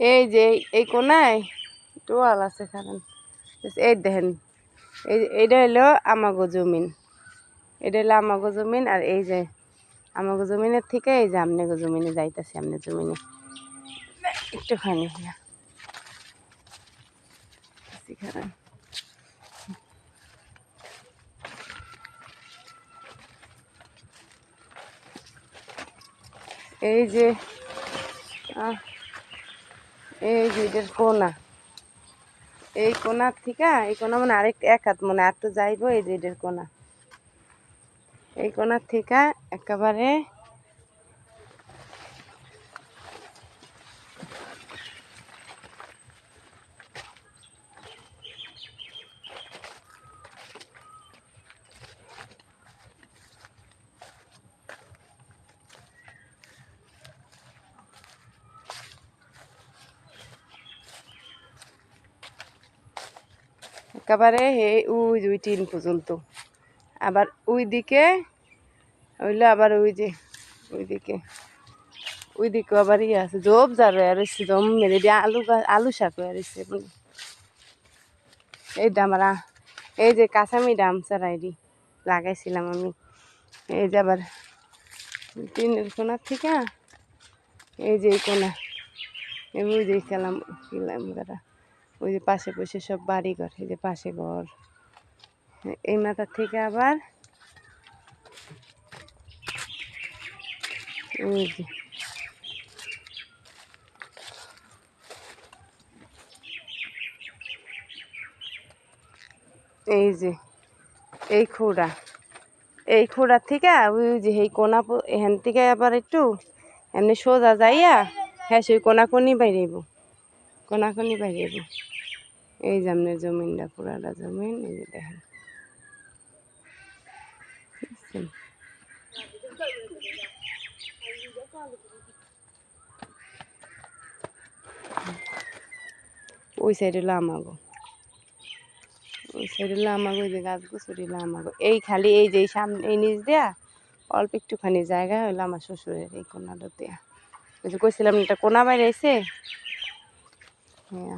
এই যে এই কোনায় টোয়াল আছে কারণ এই দেখেন এই এইটা হলো আমাগো জমিন। এটা হলো আমাগো জমিন আর এই যে আমাগো জমিনের থেকে এই যে আমনেগো জমিনে যাইতেছে আমনের জমিনে। একটুখানি এই যে আহ, এই যে এটার কোনা। এই কোনার থেকে, এই কোনা মানে আরেক, এক হাত মানে আর যাইব এই যে এটার কোনা। এই কোনার থেকে একেবারে একেবারে হে ওই দুই টিন পর্যন্ত। আবার ওই দিকে হইল আবার ওই যে, ওইদিকে ওই দিকে আবার ইয়ে আছে, জব যাবে আর এসে জম মেরে দিয়ে আলু আলু শাক আর এসে এই ডামরা এই যে কাঁচামি ডাম চারাইডি লাগাইছিলাম আমি। এই যে আবার টিনের কোনার থেকে, এই যে কোনা ওই যে খেলাম কিলাম গারা। ওই যে পাশে পাশে সব বাড়ি ঘর এই যে পাশে ঘর। এই মাথার থেকে আবার যে। এই যে, এই খোড়া। এই খোড়ার থেকে ওই যে এই কোনা এখান থেকে আবার একটু এমনি সোজা যাইয়া হ্যাঁ সেই কোনা কোনি বাইরেব কোনা কোনি বাইরেব এই যে আপনার জমিনটা পুরাটা জমিন এই বুঝছেন? ওই সাইডে লামাগো ওই সাইডে লামাগো ওই যে গাছ গুছুরি লামাগো এই খালি এই যে সামনে এই নিচ দেয়া অল্প একটুখানি জায়গা হইল আমার শ্বশুরের এই কোনাটা দেয়া কইছিলাম না, একটা কোনা বাইরে এসে হ্যাঁ